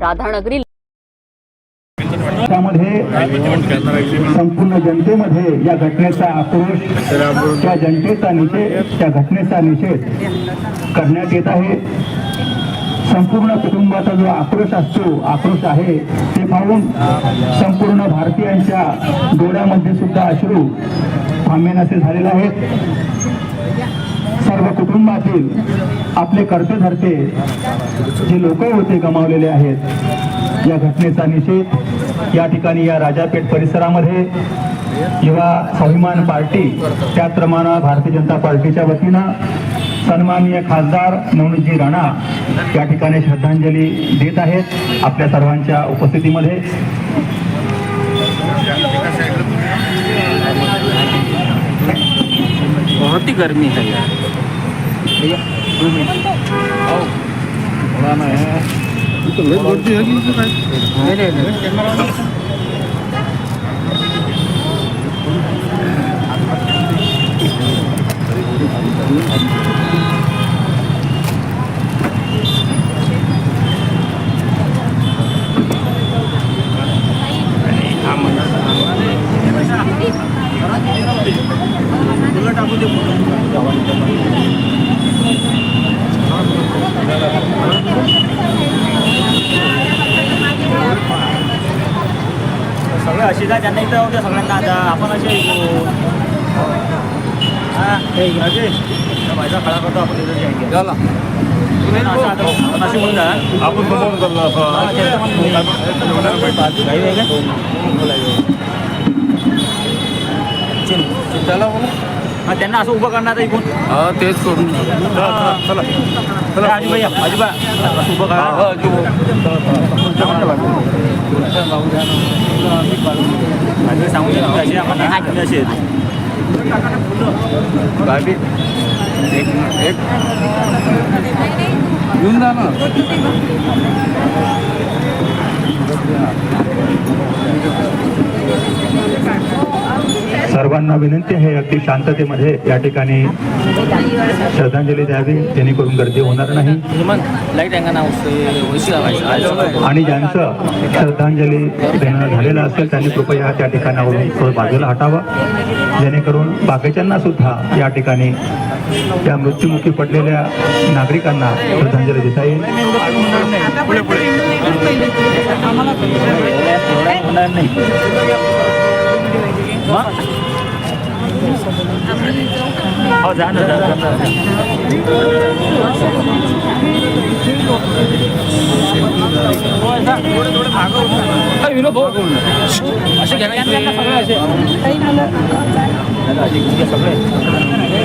राधानगरी त्यामध्ये संपूर्ण जनतेमध्ये या घटनेचा आक्रोश त्या जनतेचा निषेध त्या घटनेचा निषेध करण्यात येत आहे. संपूर्ण कुटुंबाचा जो आक्रोश असतो आक्रोश आहे ते पाहून संपूर्ण भारतीयांच्या डोळ्यामध्ये सुद्धा अश्रू थांबेनासे झालेले आहेत. सर्व कुटुंबातील आपले कर्ते धरते जे लोक होते गमावलेले आहेत या घटनेचा निषेध या ठिकाणी या राजापेठ परिसरामध्ये युवा स्वाभिमान पार्टी त्याचप्रमाणे भारतीय जनता पार्टीच्या वतीनं सन्माननीय खासदार नवनीतजी राणा या ठिकाणी श्रद्धांजली देत आहेत. आपल्या सर्वांच्या उपस्थितीमध्ये बहुत ही गर्मी है यार भैया दो मिनट आओ थोड़ा ना है नहीं नहीं नहीं सगळं अशी जा त्यांना इथं होत्या सगळ्यांना आता आपण असे ऐकू हा हे राजेश त्या बाईचा खडा करतो आपण तिथं जायचं चला असं आता आपण असे म्हणून जा आपण हा त्यांना असं उभं करणार आता इकडून हा तेच करून. चला चला आजी भैया आजीबा. असं उभं करा. आजी सांगू तुम्ही असे आम्हाला. असे आहेत. एक एक. घेऊन जा ना. सर्वांना विनंती आहे अगदी शांततेमध्ये या ठिकाणी श्रद्धांजली द्यावी जेणेकरून गर्दी होणार नाही. आणि ज्यांचं श्रद्धांजली देणं झालेलं असेल त्यांनी कृपया त्या ठिकाणावरून थोडं बाजूला हटावं. जेणेकरून बाकीच्यांना सुद्धा या ठिकाणी त्या मृत्युमुखी पडलेल्या नागरिकांना श्रद्धांजली देता येईल? हो असे घ्या सगळे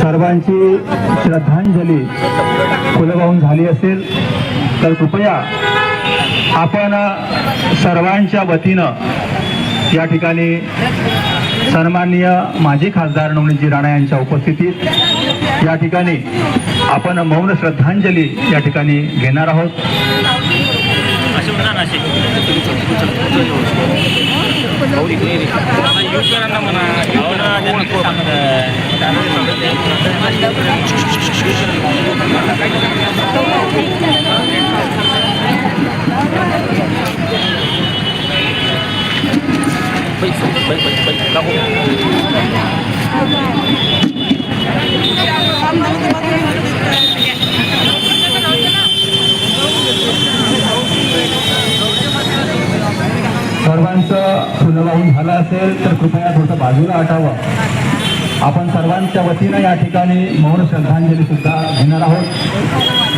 सर्वांची श्रद्धांजली फुलं झाली असेल तर कृपया आपण सर्वांच्या वतीनं या ठिकाणी सन्माननीय माजी खासदार नवनीतजी राणा यांच्या उपस्थितीत या ठिकाणी आपण मौन श्रद्धांजली या ठिकाणी घेणार आहोत. असे होऊन जा ना असे हो ना, त्यांनी ते सांगत आहे. पैसे पैसे पैसे लागो सर्वांचं फुलं वाहून झालं असेल तर कृपया थोडंसं बाजूला आटावं आपण सर्वांच्या वतीनं या ठिकाणी मौन श्रद्धांजली सुद्धा घेणार आहोत.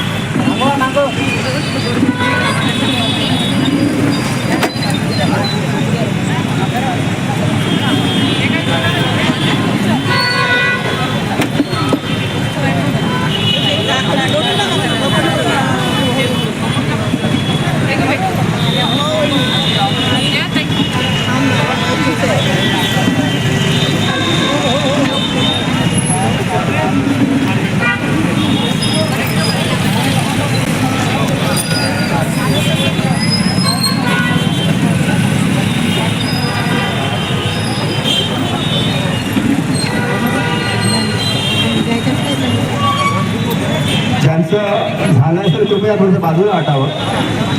बाजूला हटावं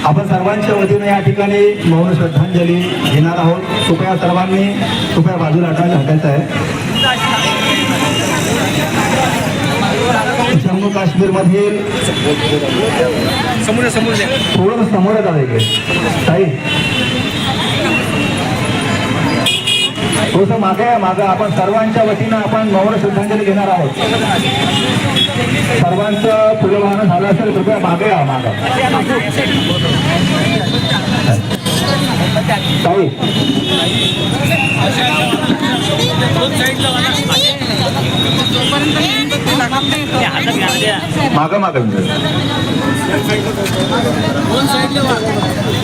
आपण सर्वांच्या वतीनं या ठिकाणी मौन श्रद्धांजली घेणार आहोत. कृपया सर्वांनी कृपया बाजूला हटायला हटायचं आहे. जम्मू काश्मीरमधील समोर समोर द्या. थोडं समोर आलं इकडे. ताई थोडंसं मागे आहे मागं. आपण सर्वांच्या वतीनं आपण मौन श्रद्धांजली घेणार आहोत. सर्वांचं फुलं झालं असेल कृपया मागे या मागं. ताई. मागं मागं.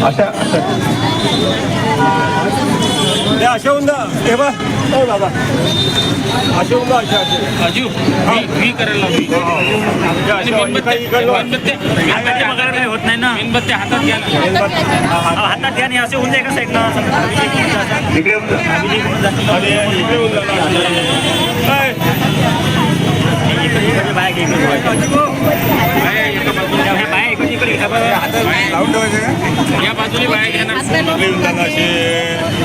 अशा अशा. हे असे होऊन जा हे बाबा. असे होऊन जा असे असे अजू मी करायला हे इकडे-. मेणबत्त्या हातात वगैरे काही होत नाही ना. मेणबत्त्या हातात घ्या हातात घ्या आणि असे होऊन जाईल का इकडे इकडे जा ना. घे इकडे. बाया एका बाजूला घ्या. बाया इकडे इकडे घ्या बरं. लावून ठेवायचे का? या बाजूने घ्या ना असे.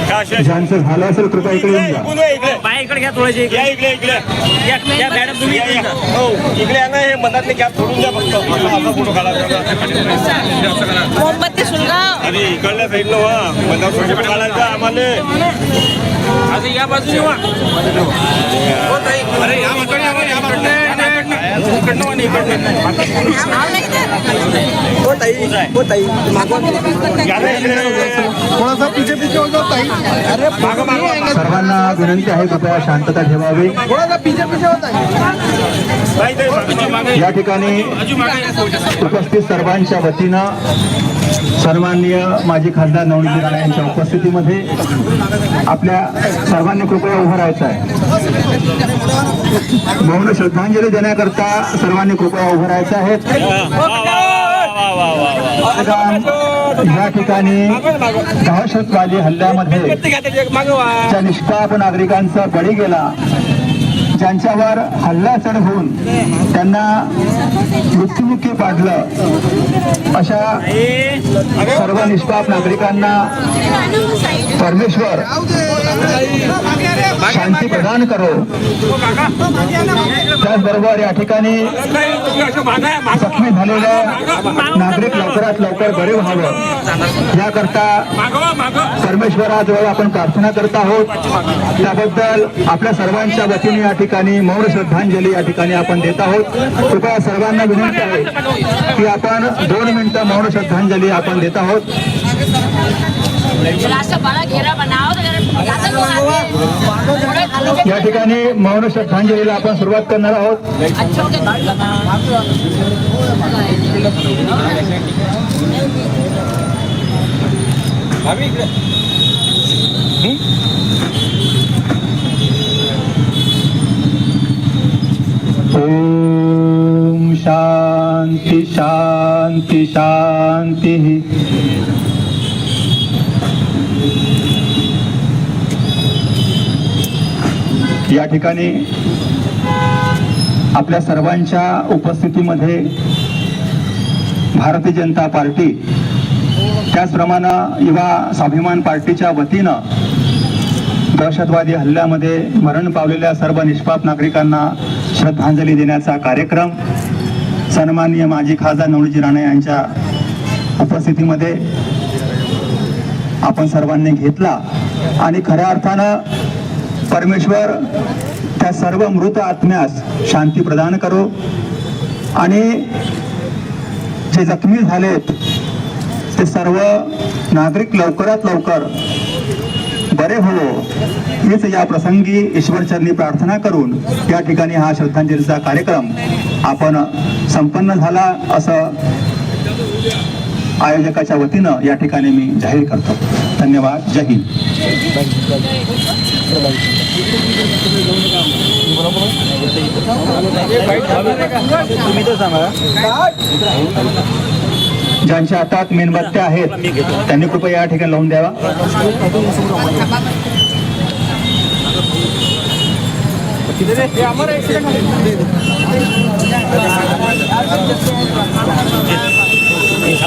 हे असे? झालं असेल कृपया इकडे येऊन जा. इकडे घ्या थोडेसे या इकडे या या मॅडम तुम्ही इकडे या. हो इकडे आहे ना हे मधातले गॅप सोडून द्या फक्त. असा असा फोटो मोमबत्ती आणि इकडल्या वा मधात फोटो काढायचा आम्हाला. आता या बाजूने वा अरे या इकडे या, या बाजूने. इकडनं वा आणि इकडनं. या ना इकडे थोडासा पिछे पिछे हो जाओ ताई? अरे सर्वांना विनंती आहे कृपया शांतता ठेवावी. नाही ते मागं- मागं या ठिकाणी उपस्थित सर्वांच्या वतीनं सन्माननीय माजी खासदार नवनीत राणा यांच्या उपस्थितीमध्ये आपल्या सर्वांनी कृपया उभं राहायचं आहे. मौन श्रद्धांजली देण्याकरता सर्वांनी कृपया उभं राहायचं आहे. या ठिकाणी दहशतवादी हल्ल्यामध्ये ज्या निष्पाप नागरिकांचा बळी गेला ज्यांच्यावर हल्ला चढ होऊन त्यांना मृत्युमुखी पाडलं अशा सर्व निष्पाप नागरिकांना परमेश्वर शांती प्रदान करो. त्याचबरोबर या ठिकाणी जखमी झालेल्या नागरिक लवकरात लवकर बरे व्हावं. याकरता परमेश्वराजवळ आपण प्रार्थना करत आहोत. त्याबद्दल आपल्या सर्वांच्या वतीने या ठिकाणी मौन श्रद्धांजली या ठिकाणी आपण देत आहोत. कृपया सर्वांना विनंती आहे की आपण दोन मिनिटं मौन श्रद्धांजली आपण देत आहोत. या ठिकाणी मौन श्रद्धांजलीला आपण सुरुवात करणार आहोत. ओम शांती शांती शांती। या ठिकाणी आपल्या सर्वांच्या उपस्थितीमध्ये भारतीय जनता पार्टी त्याचप्रमाणे युवा स्वाभिमान पार्टीच्या वतीनं दहशतवादी हल्ल्यामध्ये मरण पावलेल्या सर्व निष्पाप नागरिकांना श्रद्धांजली देण्याचा कार्यक्रम सन्माननीय माजी खासदार नवळजी राणे यांच्या उपस्थितीमध्ये आपण सर्वांनी घेतला. आणि खऱ्या अर्थानं परमेश्वर त्या सर्व मृत आत्म्यास शांती प्रदान करो. आणि जे जखमी झालेत ते सर्व नागरिक लवकरात लवकर बरे होवो. हीच या प्रसंगी ईश्वरचरणी प्रार्थना करून या ठिकाणी हा श्रद्धांजलीचा कार्यक्रम आपण संपन्न झाला असं आयोजकाच्या वतीनं या ठिकाणी मी जाहीर करतो. धन्यवाद. जय हिंद. ज्यांच्या हातात मेणबत्त्या आहेत त्यांनी कृपया या ठिकाणी लावून द्यावा.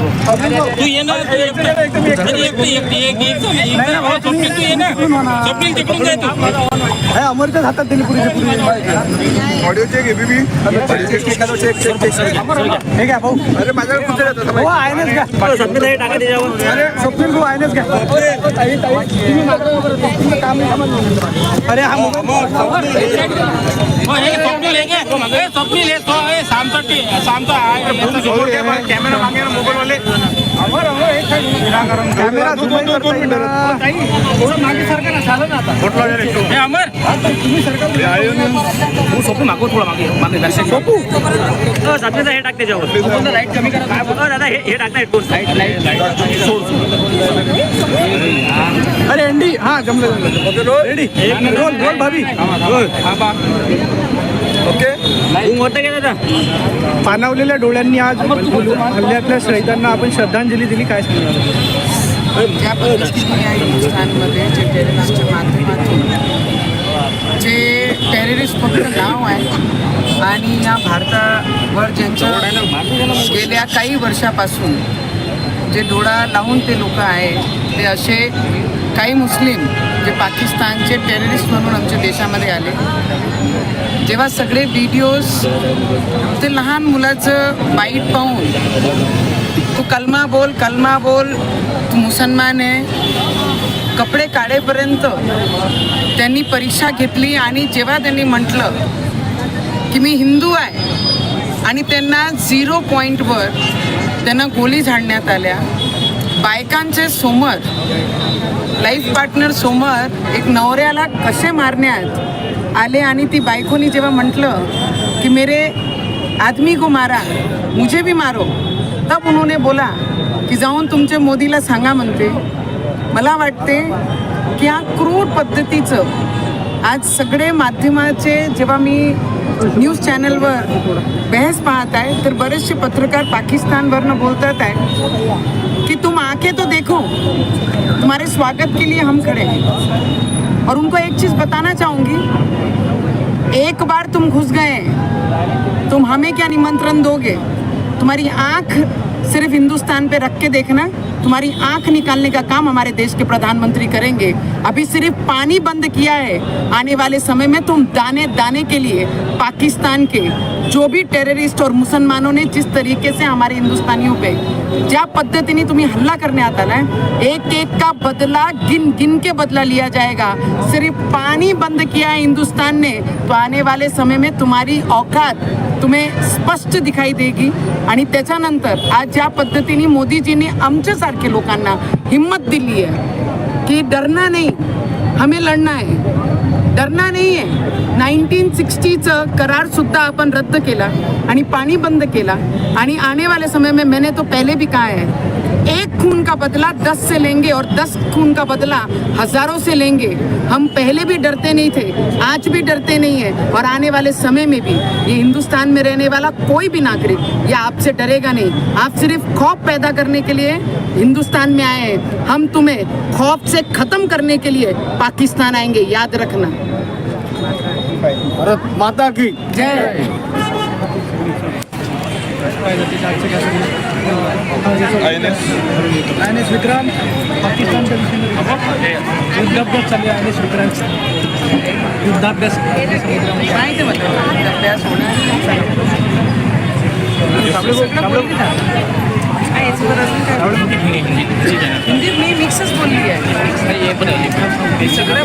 तू ये ना तू एकटा. अरे एकटी एकटी एक एक स्वप्नील तू ये ना. स्वप्नील तिकडून जाय तू. अमरच्याच हातात दिली पुरीची पुरी ऑडिओ चेक एबीबी हे घ्या भाऊ. अरे माझ्याकडे कुठे घ्या हे अरे स्वप्नील भाऊ आहेनच घ्या. अरे हा स्वप्नील हे स्व- हे सामचा टी- सामचा आहे. याचा कॅमेरा मागे मोबाईल वाले कॅमेरा. थोडं मागे हे अमर हो, स्वप्नीलचं हे टाक त्याच्यावर लाइट कमी करा हो, दादा हे टाक ना हेडफोन अरे एंडी हा जमलं जमलं. रेडी बोल बोल भाभी. घे दादा? पानावलेल्या डोळ्यांनी आज हल्ल्यातल्या शहीदांना आपण श्रद्धांजली दिली. काय सांगणार? ज्या पद्धतीने या हिंदुस्थानमध्ये जे टेररिस्टच्या माध्यमातून जे टेररिस्ट फक्त नाव आहे आणि या भारतावर ज्यांच्या गेल्या काही वर्षापासून जे डोळा लावून ते लोक आहे ते असे काही मुस्लिम जे पाकिस्तानचे टेररिस्ट म्हणून आमच्या देशामध्ये आले जेव्हा सगळे व्हिडिओज ते लहान मुलाचं बाईट पाहून तू कलमा बोल कलमा बोल तू मुसलमान आहे. कपडे काढेपर्यंत त्यांनी परीक्षा घेतली आणि जेव्हा त्यांनी म्हटलं की मी हिंदू आहे आणि त्यांना झिरो पॉईंटवर त्यांना गोळी झाडण्यात आल्या बायकांचे समोर लाईफ पार्टनर समोर एक नवऱ्याला कसे मारण्यात? आले आणि ती बायकोनी जेव्हा म्हटलं की मेरे आदमी को मारा मुझे भी मारो. तब उन्होंने बोला की जाऊन तुमच्या मोदीला सांगा म्हणते. मला वाटते की ह्या क्रूर पद्धतीचं आज सगळे माध्यमाचे जेव्हा मी न्यूज चॅनलवर बहस पाहत आहे तर बरेचसे पत्रकार पाकिस्तानवरनं बोलतात आहे की तुम आके तो देखो. तुम्हारे स्वागत के लिए हम खड़े और उनको एक चीज़ बताना चाहूँगी। एक बार तुम घुस गए, तुम हमें क्या निमंत्रण दोगे? तुम्हारी आँख सिर्फ़ हिंदुस्तान पे रख के देखना। तुम्हारी आंख निकालने का काम हमारे देश के प्रधानमंत्री करेंगे। अभी सिर्फ पानी बंद किया है। आने वाले समय में तुम दाने दाने के लिए पाकिस्तान के जो भी टेररिस्ट और मुसलमानों ने जिस तरीके से हमारे हिंदुस्तानियों पे ज्या पद्धतीने तुम्हें हल्ला करण्यात आता है एक एक का बदला गिन गिन के बदला लिया जाएगा। सिर्फ पानी बंद किया है हिंदुस्तान ने तो आने वाले समय में तुम्हारी औकात तुम्हें स्पष्ट दिखाई देगी। आणि त्याच्यानंतर आज ज्या पद्धतीने मोदीजींनी आमच्यासारखे लोकांना हिम्मत दिली आहे की डरना नहीं हमें लढना आहे डरना नाही आहे नाईन्टीन सिक्स्टीचं करार सुद्धा आपण रद्द केला आणि पाणी बंद केला. आणि आने वाले समय में मैंने तो पहले भी कहा है एक खून का बदला दस से लेंगे और दस खून का बदला हज़ारों से लेंगे। हम पहले भी डरते नहीं थे आज भी डरते नहीं है और आने वाले समय में भी ये हिंदुस्तान में रहने वाला कोई भी नागरिक ये आपसे डरेगा नहीं। आप सिर्फ़ खौफ पैदा करने के लिए हिंदुस्तान में आए हैं। हम तुम्हें खौफ से खत्म करने के लिए पाकिस्तान आएँगे याद रखना। भारत माता की। जय। आय एन एस विक्रांत पाकिस्तानच्या दिशेने युद्धाभ्यास चालू आहे आय एन एस विक्रांत युद्धाभ्यास म्हटलं अभ्यास हिंदी मी मिक्सच बोलली आहे. सगळं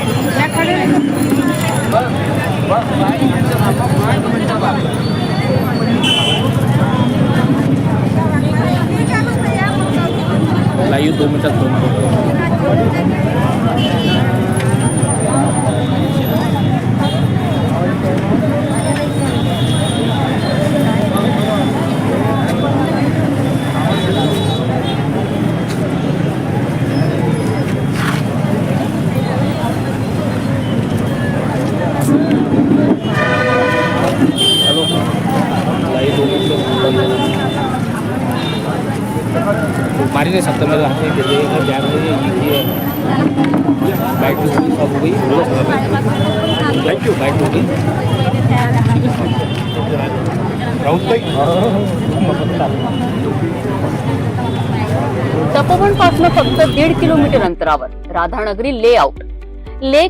दोन मिनिटात फोन मारी नहीं सकता मेरे हाथ में गिर गई बैग ये बाइक सब हो गई थैंक यू बाइक हो तपोवनपासून फक्त दीड किलोमीटर अंतरावर राधानगरी लेआउट लेक